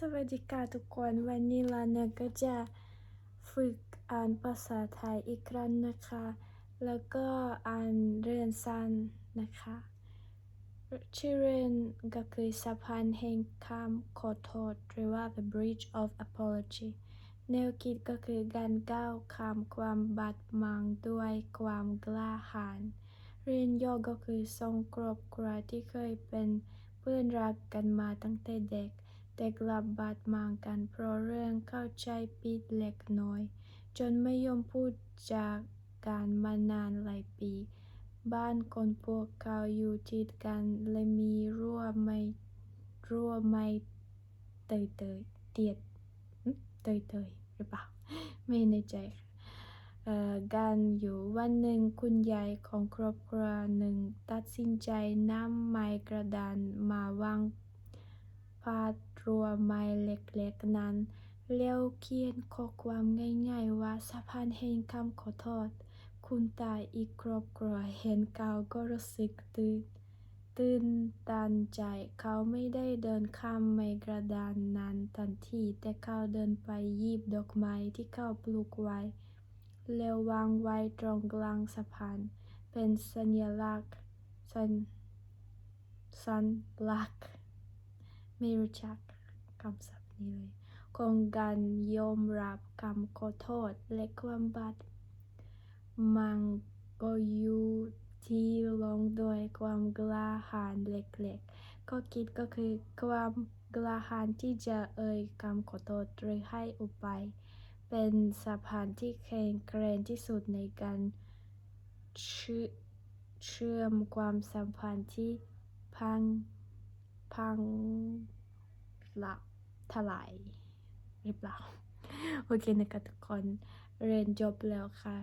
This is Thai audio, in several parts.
สวัสดีค่ะทุกคนวันนี้ลาเนก็จะฝึกอ่านภาษาไทยอีกครั้งนะคะ แล้วก็อ่านเรียนสั้นนะคะชื่อเรียนก็คือสะพานแห่งคำขอโทษหรือว่า the bridge of apology แนวคิดก็คือการก้าวข้ามความบาดหมางด้วยความกล้าหาญเรียนย่อก็คือสองครอบครัวที่เคยเป็นเพื่อนรักกันมาตั้งแต่เด็ก แต่กลับบาดหมางกันเพราะเรื่องเข้าใจผิดเล็กน้อย จนไม่ยอมพูดจากการมานานหลายปี บ้านคนพวกเขาอยู่ติดกันและมีรั้วไม้รั้วไม้เตยเตยเตียดเตยเตยหรือเปล่าไม่แน่ใจค่ะการอยู่วันหนึ่งคุณยายของครอบครัวหนึ่งตัดสินใจนำไม้กระดานมาวาง พาดรัวไม้เล็กๆนั้น แล้วเขียนข้อความง่ายๆว่าสะพานแห่งคำขอโทษ คุณตาอีกครอบครัวเห็นเขาก็รู้สึกตื่นตื่นตันใจเขาไม่ได้เดินข้ามไมกระดานนั้นทันทีแต่เขาเดินไปหยิบดอกไม้ที่เขาปลูกไว้ แล้ววางไว้ตรงกลางสะพาน เป็นสัญลักษณ์สัญสัญลักษณ์ ไม่รู้จักคำศัพท์นี้เลยของการยอมรับคำขอโทษและความบาดหมันก็อยู่ที่ลงด้วยความกล้าหาญเล็กๆก็คิดก็คือความกล้าหาญที่จะเอ่ยคำขอโทษหรือให้อภัยเป็นสะพานที่แข็งแกร่งที่สุดในการเชื่อเชื่อมความสัมพันธ์ที่พัง พังหลับถลายหรือเปล่า โอเคนะคะทุกคน เรียนจบแล้วค่ะ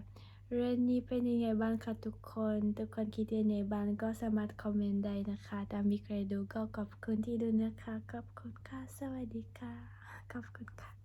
เรียนนี้เป็นยังไงบ้างคะทุกคน ทุกคนคิดยังไงบ้างก็สามารถคอมเมนต์ได้นะคะถ้ามีใครดูก็ขอบคุณที่ดูนะคะ ขอบคุณค่ะ สวัสดีค่ะ ขอบคุณค่ะ